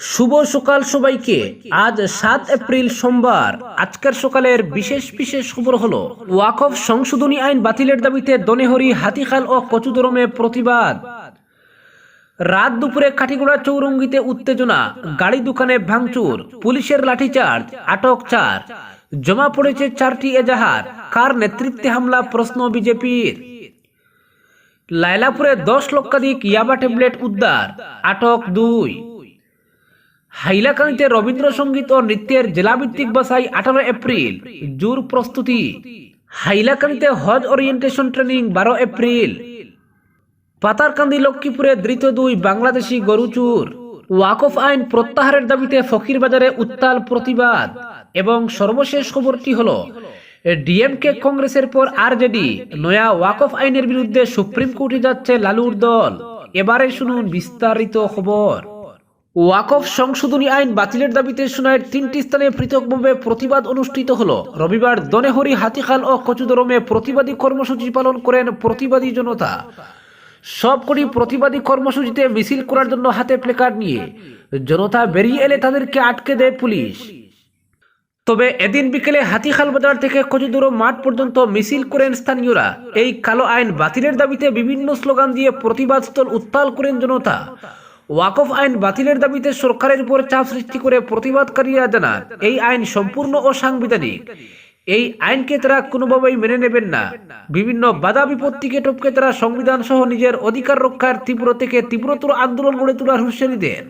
শুভ সকাল সবাইকে। আজ সাত এপ্রিল সোমবার। আজকের সকালের বিশেষ বিশেষ খবর হলো, ওয়াকফ সংশোধনী আইন বাতিলের দাবিতে দনেহরি, হাতিখাল ও কচুদরমে প্রতিবাদ। রাত দুপুরে কাঠিগোড়া চৌরঙ্গিতে উত্তেজনা, গাড়ি দোকানে ভাঙচুর, পুলিশের লাঠিচার্জ, আটক চার। জমা পড়েছে চারটি এজাহার, কার নেতৃত্বে হামলা প্রশ্ন বিজেপির। লাইলাপুরে দশ লক্ষাধিক ইয়াবা ট্যাবলেট উদ্ধার, আটক দুই। হাইলাকান্দিতে রবীন্দ্রসঙ্গীত ও নৃত্যের জেলাভিত্তিক বাসাই আঠারো এপ্রিল। জোর প্রস্তুতি। হাইলাকান্দিতে হজ ওরিয়েন্টেশন ট্রেনিং বারো এপ্রিল। পাতারকান্দি লক্ষ্মীপুরে ধৃত দুই বাংলাদেশি গরুচুর। ওয়াকফ আইন প্রত্যাহারের দাবিতে ফকিরবাজারে উত্তাল প্রতিবাদ। এবং সর্বশেষ খবরটি হল, ডিএমকে কংগ্রেসের পর আরজেডি, নয়া ওয়াকফ আইনের বিরুদ্ধে সুপ্রিম কোর্টে যাচ্ছে লালুর দল। এবারে শুনুন বিস্তারিত খবর। ওয়াকফ সংশোধনী আইন বাতিলের দাবিতে সোনাইয়ের তিনটি স্থানে পৃথকভাবে প্রতিবাদ অনুষ্ঠিত হল। রবিবার দনেহরি, হাতিখাল ও কচুদরমে প্রতিবাদী কর্মসূচি পালন করেন প্রতিবাদী জনতা। সবকটি প্রতিবাদী কর্মসূচিতে মিছিল করার জন্য হাতে প্লেকার্ড নিয়ে জনতা বেরিয়ে এলে তাদেরকে আটকে দেয় পুলিশ। তবে এদিন বিকেলে হাতিখাল বাজার থেকে কচুদুরো মাঠ পর্যন্ত মিছিল করেন স্থানীয়রা। এই কালো আইন বাতিলের দাবিতে বিভিন্ন স্লোগান দিয়ে প্রতিবাদ স্থল উত্তাল করেন জনতা। ওয়াকফ আইন বাতিলের দাবিতে সরকারের উপর চাপ সৃষ্টি করে প্রতিবাদকারীরা জানান, এই আইন সম্পূর্ণ অসাংবিধানিক। এই আইনকে তারা কোনোভাবেই মেনে নেবেন না। বিভিন্ন বাধা বিপত্তিকে টপকে তারা সংবিধান সহ নিজের অধিকার রক্ষার তীব্র থেকে তীব্রতর আন্দোলন গড়ে তোলার হুঁশিয়ারি দেন।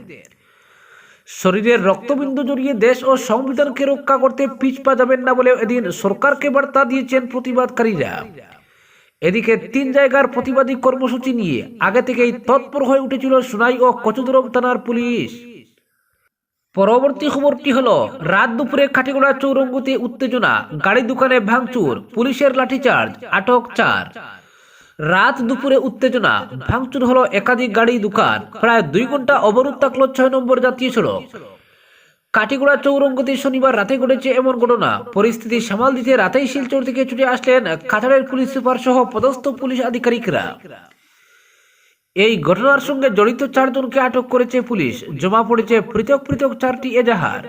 শরীরের রক্তবিন্দু জড়িয়ে দেশ ও সংবিধানকে রক্ষা করতে পিছপা যাবেন না বলে এদিন সরকারকে বার্তা দিয়েছেন প্রতিবাদকারীরা। এদিকে তিন জায়গার প্রতিবাদী কর্মসূচি নিয়ে আগে থেকেই তৎপর হয়ে উঠেছিল সোনাই ও কচুদরম থানার পুলিশ। পরবর্তী খবরটি হলো, রাত দুপুরে কাঠিগোড়া চৌরঙ্গুতে উত্তেজনা, গাড়ি দোকানে ভাঙচুর, পুলিশের লাঠিচার্জ, আটক চার। রাত দুপুরে উত্তেজনা, ভাঙচুর হলো একাধিক গাড়ি দোকান, প্রায় দুই ঘণ্টা অবরোধ থাকল ছয় নম্বর জাতীয় সড়ক। কাটিগোড়া চৌরঙ্গতে শনিবার রাতে ঘটেছে এমন ঘটনা। পরিস্থিতি সামাল দিতে রাতেই শিলচর থেকে ছুটে আসলেন কাছাড়ের পুলিশ সুপার সহ পদস্থ পুলিশ আধিকারিকরা। এই ঘটনার সঙ্গে জড়িত চারজনকে আটক করেছে পুলিশ। জমা পড়েছে পৃথক পৃথক চারটি এজাহার।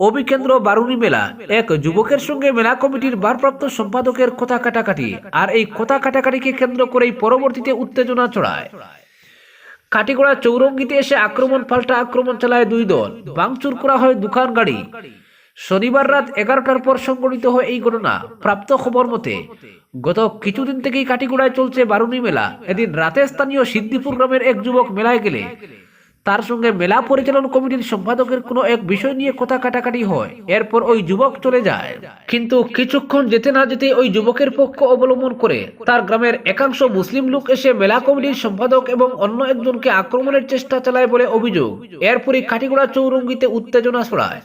অভিকেন্দ্র বারুনি মেলা, এক যুবকের সঙ্গে মেলা কমিটির ভারপ্রাপ্ত সম্পাদকের কথা কাটাকাটি। আর এই কথা কাটাকাটিকে কেন্দ্র করেই পরবর্তীতে উত্তেজনা চড়ায় কাটিগড়া চৌরঙ্গিতে এসে আক্রমণ পাল্টা আক্রমণ চালায় দুই দল। ভাঙচুর করা হয় দোকান গাড়ি। শনিবার রাত এগারোটার পর সংঘটিত হয় এই ঘটনা। প্রাপ্ত খবর মতে, গত কিছুদিন থেকেই কাটিগোড়ায় চলছে বারুণী মেলা। এদিন রাতে স্থানীয় সিদ্ধিপুর গ্রামের এক যুবক মেলায় গেলে তার সঙ্গে মেলা পরিচালন কমিটির সম্পাদকের কোনো এক বিষয় নিয়ে কথা কাটাকাটি হয়। এরপর ওই যুবক চলে যায়। কিন্তু কিছুক্ষণ যেতে না যেতে ওই যুবকের পক্ষ অবলম্বন করে তার গ্রামের একাংশ মুসলিম লোক এসে মেলা কমিটির সম্পাদক এবং অন্য একজনকে আক্রমণের চেষ্টা চালায় বলে অভিযোগ। এরপরই কাটিগোড়া চৌরঙ্গিতে উত্তেজনা ছড়ায়।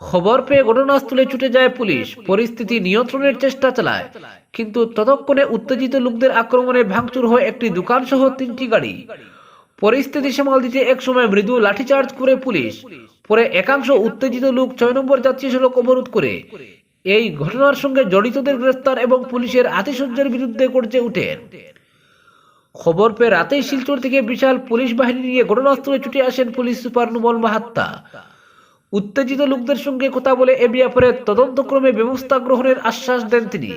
খবর পেয়ে ঘটনাস্থলে ছুটে যায় পুলিশ। পরিস্থিতি নিয়ন্ত্রণের চেষ্টা চালায়। কিন্তু ততক্ষণে উত্তেজিত লোকদের আক্রমণে ভাঙচুর হয় একটি দোকান সহ তিনটি গাড়ি। পরিস্থিতি সামাল দিতে একসময় মৃদু লাঠিচার্জ করে পুলিশ, পরে একাংশ উত্তেজিত লোক ছয় নম্বর জাতীয় সড়ক অবরোধ করে। এই ঘটনার সঙ্গে জড়িতদের গ্রেফতার এবং পুলিশের আতিশয্যের বিরুদ্ধে করছে উঠেন। খবর পেয়ে রাতেই শিলচর থেকে বিশাল পুলিশ বাহিনী নিয়ে ঘটনাস্থলে ছুটে আসেন পুলিশ সুপার নুমল মাহাত্তা। উত্তেজিত লোকদের সঙ্গে কথা বলে এ ব্যাপারে তদন্তক্রমে ব্যবস্থা গ্রহণের আশ্বাস দেন তিনি।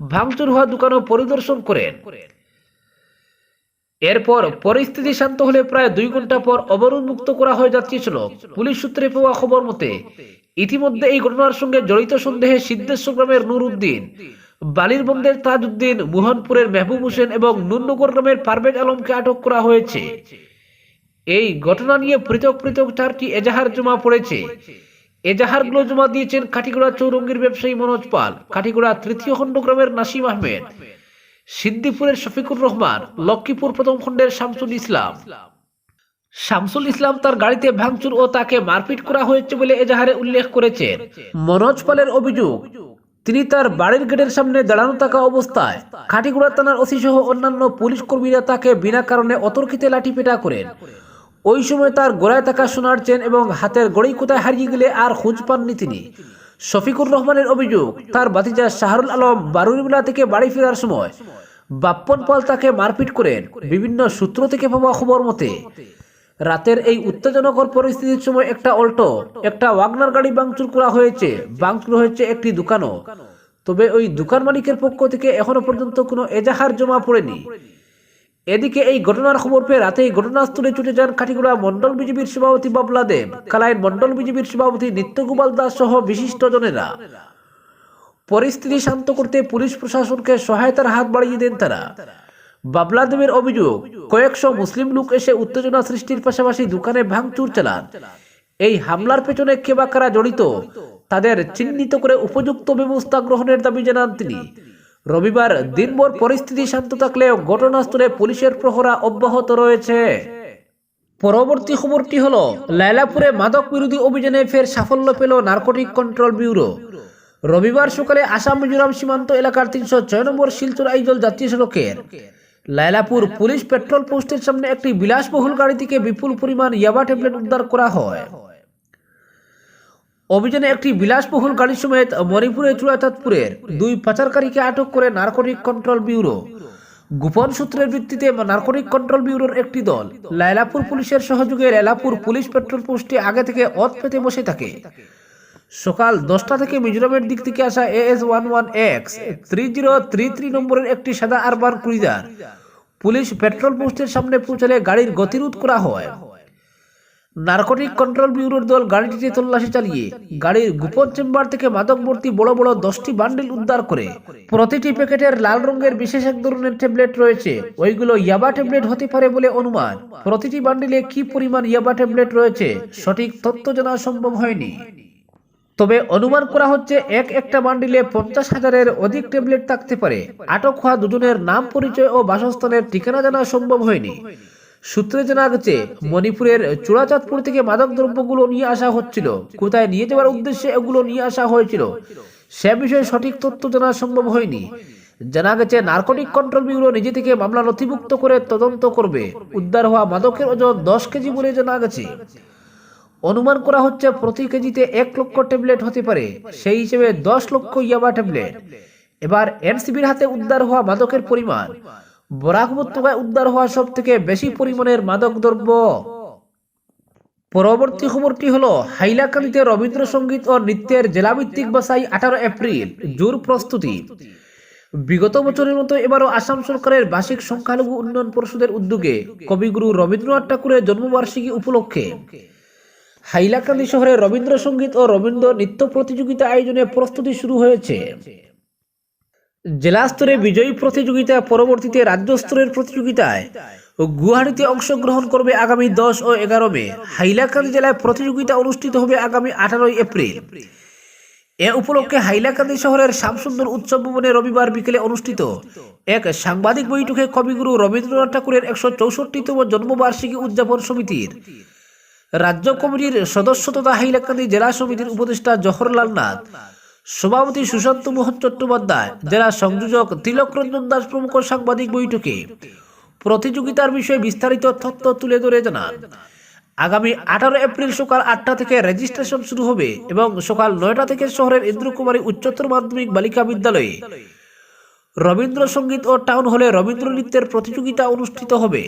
ভাঙচুর হওয়া দোকানও পরিদর্শন করেন। এরপর পরিস্থিতি শান্ত হলে প্রায় দুই ঘণ্টা পর অবরোধ মুক্ত করা হয়ে যাচ্ছিল পুলিশ সূত্রে পাওয়া খবর মতে, ইতিমধ্যে এই ঘটনার সঙ্গে জড়িত সন্দেহে সিদ্ধেশ্বর গ্রামের নুর উদ্দিন বালিরবন্দের তাজউদ্দিন, মোহনপুরের মেহবুব হোসেন এবং নুননগর গ্রামের পারভেজ আলমকে আটক করা হয়েছে। এই ঘটনা নিয়ে পৃথক পৃথক চারটি এজাহার জমা পড়েছে। এজাহারগুলো জমা দিয়েছেন কাঠিগোড়া চৌরঙ্গীর ব্যবসায়ী মনোজ পাল কাঠিগোড়া তৃতীয় খণ্ড গ্রামের নাসিম আহমেদ সিদ্দিপুরের শফিকুর রহমান, লক্ষ্মীপুর প্রথম খণ্ডের শামসুল ইসলাম। শামসুল ইসলাম তার গাড়িতে ভাঙচুর ও তাকে মারপিট করা হয়েছে বলে এজাহারে উল্লেখ করেছেন। মনোজ পালের অভিযোগ, তিনি তার বাড়ির গেটের সামনে দাঁড়ানো থাকা অবস্থায় খাটিগুড়া থানার ওসি সহ অন্যান্য পুলিশ কর্মীরা তাকে বিনা কারণে অতর্কিতে লাঠিপেটা করেন। ওই সময় তার গোড়ায় থাকা সোনার চেন এবং হাতের গড়ি কোথায় হারিয়ে গেলে আর খোঁজ পাননি তিনি। শফিকুর রহমানের অভিযোগ, তার বাতিজা শাহরুল আলম বারুরিমুলা থেকে বাড়ি ফেরার সময় বাপ্পন পাল তাকে মারপিট করেন। বিভিন্ন সূত্র থেকে পাওয়া খবর মতে, রাতের এই উত্তেজনকর পরিস্থিতির সময় একটা অল্টো, একটা ওয়াগনার গাড়ি ভাঙচুর করা হয়েছে, ভাঙচুর হয়েছে একটি দোকানও। তবে ওই দোকান মালিকের পক্ষ থেকে এখনও পর্যন্ত কোনো এজাহার জমা পড়েনি। এদিকে এই ঘটনার খবর পেয়ে রাতেই ঘটনাস্থলে ছুটে যান কাঠিগুড়া মন্ডল বিজেপির সভাপতি বাবলা দেব। কালাইন মন্ডল বিজেপির সভাপতি নিত্যগোপাল দাস সহ বিশিষ্টজনেরা। পরিস্থিতি শান্ত করতে পুলিশ প্রশাসনকে সহায়তার হাত বাড়িয়ে দেন তারা। বাবলা দেবের অভিযোগ, কয়েকশো মুসলিম লোক এসে উত্তেজনা সৃষ্টির পাশাপাশি দোকানে ভাঙচুর চালান। এই হামলার পেছনে কে বা কারা জড়িত, তাদের চিহ্নিত করে উপযুক্ত ব্যবস্থা গ্রহণের দাবি জানান তিনি। রবিবার দিনভর পরিস্থিতি শান্ত থাকলেও ঘটনাস্থলে পুলিশের প্রহরা অব্যাহত রয়েছে। পরবর্তী খবরটি হলো, লায়লাপুরে মাদক বিরোধী অভিযানে ফের সাফল্য পেল নার্কোটিক কন্ট্রোল ব্যুরো। রবিবার সকালে আসাম, মিজোরাম সীমান্ত এলাকার তিনশো ছয় নম্বর শিলচর আইজল জাতীয় সড়কের লায়লাপুর পুলিশ পেট্রোল পোস্টের সামনে একটি বিলাসবহুল গাড়ি থেকে বিপুল পরিমাণ ইয়াবা ট্যাবলেট উদ্ধার করা হয়। অভিযানে একটি বিলাসবহুল গাড়ি সমেত মণিপুরের চূড়াচাঁদপুরের দুই পাচারকারীকে আটক করে নার্কোটিক কন্ট্রোল ব্যুরো। গোপন সূত্রের ভিত্তিতে নার্কোটিক কন্ট্রোল ব্যুরোর একটি দল লায়লাপুর পুলিশের সহযোগে লায়লাপুর পুলিশ পেট্রোল পোস্টে আগে থেকে অত পেতে বসে থাকে। সকাল দশটা থেকে মিজোরামের দিক থেকে আসা AS one one X three zero three three নম্বরের একটি সাদা আরবান ক্রুইজার। পুলিশ পেট্রোল পোস্টের সামনে পৌঁছালে গাড়ির গতিরোধ করা হয়। নার্কোটিক কন্ট্রোল ব্যুরোর দল গাড়িটিতে তল্লাশি চালিয়ে গাড়ির গোপন চেম্বার থেকে মাদক ভর্তি বড় বড় দশটি বান্ডিল উদ্ধার করে। প্রতিটি প্যাকেটের লাল রঙের বিশেষ এক ধরনের ট্যাবলেট রয়েছে। ওইগুলো ইয়াবা ট্যাবলেট হতে পারে বলে অনুমান। প্রতিটি বান্ডিলে কি পরিমাণ ইয়াবা ট্যাবলেট রয়েছে, সঠিক তথ্য জানা সম্ভব হয়নি। তবে অনুমান করা হচ্ছে এক একটা বান্ডিলে পঞ্চাশ হাজারের অধিক ট্যাবলেট থাকতে পারে। আটক হওয়া দুজনের নাম, পরিচয় ও বাসস্থানের ঠিকানা জানা সম্ভব হয়নি। সূত্রে জানা গেছে, মণিপুরের চূড়াচাঁদপুর থেকে মাদক দ্রব্যগুলো নিয়ে আসা হচ্ছিল। কোথায় নিয়ে যাওয়ার উদ্দেশ্যে এগুলো নিয়ে আসা হয়েছিল, সে বিষয়ে সঠিক তথ্য জানা সম্ভব হয়নি। জানা গেছে, নার্কোটিক কন্ট্রোল ব্যুরো নিজে থেকে মামলা নথিভুক্ত করে তদন্ত করবে। উদ্ধার হওয়া মাদকের ওজন দশ কেজি বলে জানা গেছে। অনুমান করা হচ্ছে, প্রতি কেজিতে এক লক্ষ ট্যাবলেট হতে পারে। সেই হিসেবে দশ লক্ষ ইয়াবা ট্যাবলেট। এবার এনসিবির হাতে উদ্ধার হওয়া মাদকের পরিমাণ। বরাক উদ্ধার হওয়া সব থেকে বেশি পরিমাণের মাদক দ্রব্য। পরবর্তী খবরটি হলো, হাইলাকান্দিতে রবীন্দ্রসঙ্গীত ও নৃত্যের জেলাভিত্তিক বাসাই আঠারো এপ্রিল, জোর প্রস্তুতি। বিগত বছরের মতো এবারও আসাম সরকারের বার্ষিক সংখ্যালঘু উন্নয়ন পরিষদের উদ্যোগে কবিগুরু রবীন্দ্রনাথ ঠাকুরের জন্মবার্ষিকী উপলক্ষে হাইলাকান্দি শহরে রবীন্দ্রসঙ্গীত ও রবীন্দ্র নৃত্য প্রতিযোগিতা আয়োজনে প্রস্তুতি শুরু হয়েছে। জেলা স্তরে বিজয়ী প্রতিযোগিতা পরবর্তীতে রাজ্য স্তরের প্রতিযোগিতায় গুয়াহাটিতে অংশগ্রহণ করবে আগামী দশ ও এগারো মে। হাইলাকান্দি জেলায় প্রতিযোগিতা অনুষ্ঠিত হবে আগামী আঠারোই এপ্রিল। এ উপলক্ষে হাইলাকান্দি শহরের শ্যামসুন্দর উৎসব ভবনে রবিবার বিকেলে অনুষ্ঠিত এক সাংবাদিক বৈঠকে কবিগুরু রবীন্দ্রনাথ ঠাকুরের একশো চৌষট্টিতম জন্মবার্ষিকী উদযাপন সমিতির রাজ্য কমিটির সদস্য তথা হাইলাকান্দি জেলা সমিতির উপদেষ্টা জহরলাল নাথ সভাপতি সুশান্ত মোহন চট্টোপাধ্যায়, জেলা সংযোজক তিলক রঞ্জন দাস প্রমুখ সাংবাদিক বৈঠকে প্রতিযোগিতার বিষয়ে বিস্তারিত তথ্য তুলে ধরে জানান। আগামী আঠারো এপ্রিল সকাল আটটা থেকে রেজিস্ট্রেশন শুরু হবে এবং সকাল নয়টা থেকে শহরের ইন্দ্রকুমারী উচ্চতর মাধ্যমিক বালিকা বিদ্যালয়ে রবীন্দ্রসঙ্গীত ও টাউন হলে রবীন্দ্র নৃত্যের প্রতিযোগিতা অনুষ্ঠিত হবে।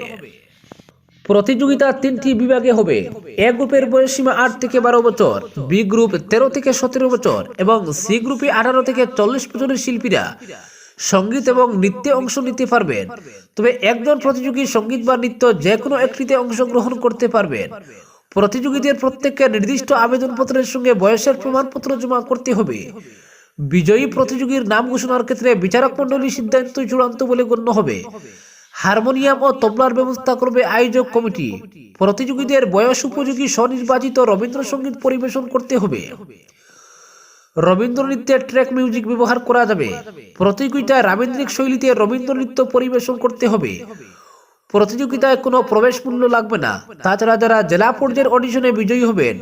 প্রতিযোগিতা তিনটি বিভাগে হবে। এ গ্রুপের বয়সীমা আট থেকে বারো বছর, বি গ্রুপ তেরো থেকে সতেরো বছর এবং সি গ্রুপে আঠারো থেকে চল্লিশ বছরের শিল্পীরা সংগীত এবং নৃত্যে অংশ নিতে পারবেন। তবে একজন প্রতিযোগী সংগীত বা নৃত্য যে কোনো একটিতে অংশগ্রহণ করতে পারবেন। প্রতিযোগীদের প্রত্যেককে নির্দিষ্ট আবেদনপত্রের সঙ্গে বয়সের প্রমাণপত্র জমা করতে হবে। বিজয়ী প্রতিযোগীর নাম ঘোষণার ক্ষেত্রে বিচারক মণ্ডলীর সিদ্ধান্ত চূড়ান্ত বলে গণ্য হবে। হারমোনিয়াম ও তবলার ব্যবস্থা করবে আয়োজক কমিটি। প্রতিযোগীদের বয়স উপযোগী স্বনির্বাচিত রবীন্দ্রসঙ্গীত পরিবেশন করতে হবে। রবীন্দ্র নৃত্যের ট্র্যাক মিউজিক ব্যবহার করা যাবে। প্রতিযোগিতায় রাবীন্দ্রিক শৈলীতে রবীন্দ্র নৃত্য পরিবেশন করতে হবে। প্রতিযোগিতায় কোনো প্রবেশ মূল্য লাগবে না। তাছাড়া যারা জেলা পর্যায়ের অডিশনে বিজয়ী হবেন,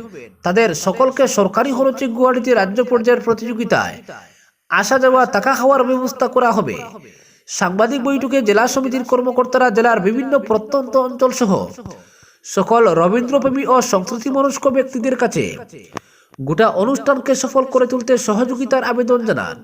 তাদের সকলকে সরকারি খরচে গুয়াহাটিতে রাজ্য পর্যায়ের প্রতিযোগিতায় আসা যাওয়া টাকা খাওয়ার ব্যবস্থা করা হবে। সাংবাদিক বৈঠকে জেলা সমিতির কর্মকর্তারা জেলার বিভিন্ন প্রত্যন্ত অঞ্চল সহ সকল রবীন্দ্রপ্রেমী ও সংস্কৃতি মনস্ক ব্যক্তিদের কাছে গোটা অনুষ্ঠানকে সফল করে তুলতে সহযোগিতার আবেদন জানান।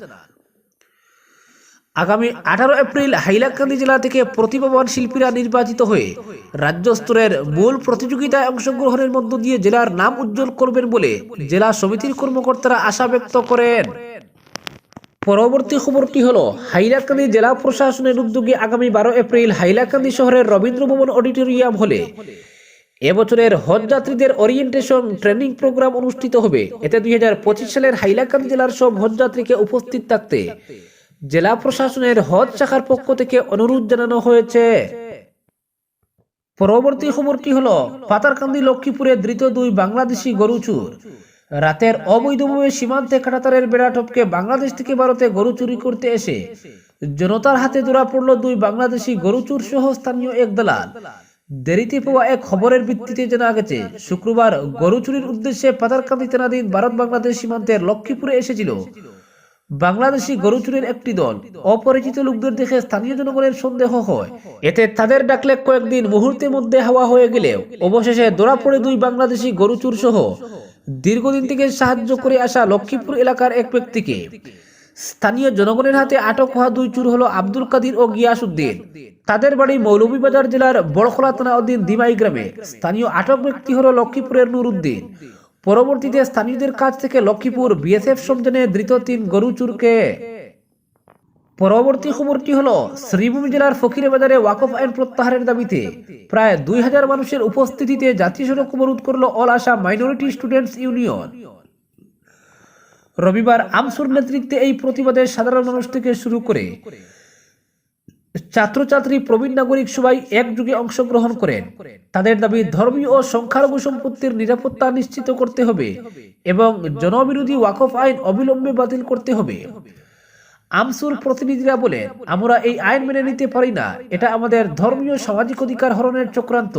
আগামী আঠারো এপ্রিল হাইলাকান্দি জেলা থেকে প্রতিভাবান শিল্পীরা নির্বাচিত হয়ে রাজ্য স্তরের মূল প্রতিযোগিতায় অংশগ্রহণের মধ্য দিয়ে জেলার নাম উজ্জ্বল করবেন বলে জেলা সমিতির কর্মকর্তারা আশা ব্যক্ত করেন। পরবর্তী খবরটি হলো, হাইলাকান্দি জেলা প্রশাসনের উদ্যোগে আগামী বারো এপ্রিল হাইলাকান্দি শহরের রবীন্দ্র ভবন অডিটোরিয়াম হলে। এবছরের হজ যাত্রীদের ওরিয়েন্টেশন ট্রেনিং প্রোগ্রাম অনুষ্ঠিত হবে। এতে দুই সালের হাইলাকান্দি জেলার সব হজ যাত্রীকে উপস্থিত থাকতে জেলা প্রশাসনের হজ শাখার পক্ষ থেকে অনুরোধ জানানো হয়েছে। পরবর্তী খবরটি হলো, পাতারকান্দি লক্ষ্মীপুরে ধৃত দুই বাংলাদেশি গরু চুর রাতের অবৈধভাবে সীমান্তে কাটাতারের বেড়া টপকে বাংলাদেশ থেকে ভারতে গরু চুরি করতে এসে জনতার হাতে ধরা পড়ল দুই বাংলাদেশি গরু চুর সহ স্থানীয় এক দালাল। দেরিতে পাওয়া এক খবরের ভিত্তিতে জানা গেছে, শুক্রবার গরু চুরির উদ্দেশ্যে পাতারকান্দি থানাধীন ভারত বাংলাদেশ সীমান্তের লক্ষ্মীপুরে এসেছিল। বাংলাদেশি গরু চুরির একটি দল, অপরিচিত লোকদের দেখে স্থানীয় জনগণের সন্দেহ হয়। এতে তাদের ডাকলে কয়েকদিন মুহূর্তের মধ্যে হাওয়া হয়ে গেলেও অবশেষে ধরা পড়ে দুই বাংলাদেশি গরু চুর সহ দীর্ঘদিন থেকে সাহায্য করে আসা লক্ষ্মীপুর এলাকার এক ব্যক্তিকে স্থানীয় জনগণের হাতে আটক হওয়া দুই চুর হলো আব্দুল কাদির ও গিয়াসুদ্দিন তাদের বাড়ি মৌলভীবাজার জেলার বড়খোলা থানা অধীন দিমাই গ্রামে স্থানীয় আটক ব্যক্তি হলো লক্ষ্মীপুরের নুর উদ্দিন পরবর্তীতে স্থানীয়দের কাছ থেকে লক্ষ্মীপুর বিএসএফ সমজনে ধৃত তিন গরু চুরকে পরবর্তী খবরটি হলো, শ্রীভূমি জেলার ফকিরে বাজারে ওয়াকফ আইন প্রত্যাহারের দাবিতে প্রায় দুই হাজার মানুষের উপস্থিতিতে জাতীয় সড়ক অবরোধ করল all Assam minority students union. রবিবার আমসুর নেতৃত্বে এই প্রতিবাদে সাধারণ মানুষ থেকে শুরু করে ছাত্রছাত্রী প্রবীণ নাগরিক সবাই একযোগে অংশগ্রহণ করেন। তাদের দাবি, ধর্মীয় ও সংখ্যালঘু সম্পত্তির নিরাপত্তা নিশ্চিত করতে হবে এবং জনবিরোধী ওয়াকফ আইন অবিলম্বে বাতিল করতে হবে। আমসুর প্রতিনিধিরা বলেন, আমরা এই আইন মেনে নিতে পারি না। এটা আমাদের ধর্মীয় সামাজিক অধিকার হরণের চক্রান্ত।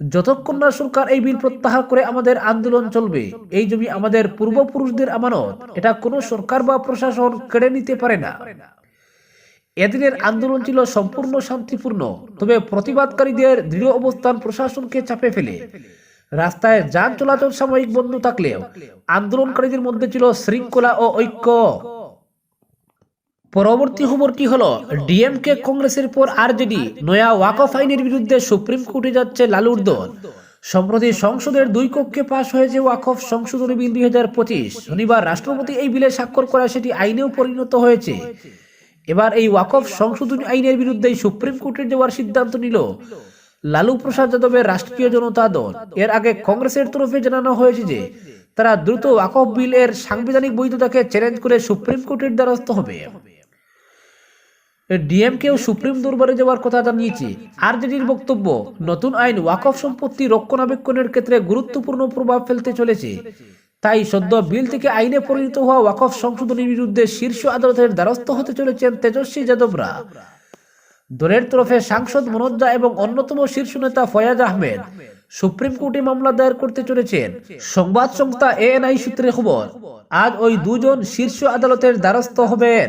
যতক্ষণ না সরকার এই বিল প্রত্যাহার করে আমাদের আন্দোলন চলবে, এই জমি আমাদের পূর্বপুরুষদের আমানত, এটা কোনো সরকার বা প্রশাসন কেড়ে নিতে পারে না। এদিনের আন্দোলন ছিল সম্পূর্ণ শান্তিপূর্ণ, তবে প্রতিবাদকারীদের দৃঢ় অবস্থান প্রশাসনকে চাপে ফেলে। রাস্তায় যান চলাচল সাময়িক বন্ধ থাকলেও আন্দোলনকারীদের মধ্যে ছিল শৃঙ্খলা ও ঐক্য। পরবর্তী খবরটি হলো ডিএমকে কংগ্রেসের পর আরজেডি নয়া ওয়াকফ আইনের বিরুদ্ধে সুপ্রিম কোর্টে যাচ্ছে লালুর দল। সম্প্রতি সংসদের দুই কক্ষে পাশ হয়েছে ওয়াকফ সংশোধনী বিল দুই হাজার পঁচিশ। শনিবার রাষ্ট্রপতি এই বিলে স্বাক্ষর করা সেটি আইনেও পরিণত হয়েছে। এবার এই ওয়াকফ সংশোধনী আইনের বিরুদ্ধে সুপ্রিম কোর্টে যাওয়ার সিদ্ধান্ত নিল লালু প্রসাদ যাদবের রাষ্ট্রীয় জনতা দল। এর আগে কংগ্রেসের তরফে জানানো হয়েছে যে, তারা দ্রুত ওয়াকফ বিল এর সাংবিধানিক বৈধতাকে চ্যালেঞ্জ করে সুপ্রিম কোর্টের দ্বারস্থ হবে। ডিএমকেও সুপ্রিম দরবারে যাওয়ার কথা জানিয়েছে। আরজেডির বক্তব্য নতুন আইন ওয়াকফ সম্পত্তি রক্ষণাবেক্ষণের ক্ষেত্রে গুরুত্বপূর্ণ প্রভাব ফেলতে চলেছে। তাই সদ্য বিল থেকে আইনে পরিণত হওয়া ওয়াকফ সংশোধনীর বিরুদ্ধে শীর্ষ আদালতের দ্বারস্থ হতে চলেছেন তেজস্বী যাদবরা। দলের তরফে সাংসদ মনোজ্জা এবং অন্যতম শীর্ষ নেতা ফয়াজ আহমেদ সুপ্রিম কোর্টে মামলা দায়ের করতে চলেছেন। সংবাদ সংস্থা এএনআই সূত্রে খবর আজ ওই দুজন শীর্ষ আদালতের দ্বারস্থ হবেন।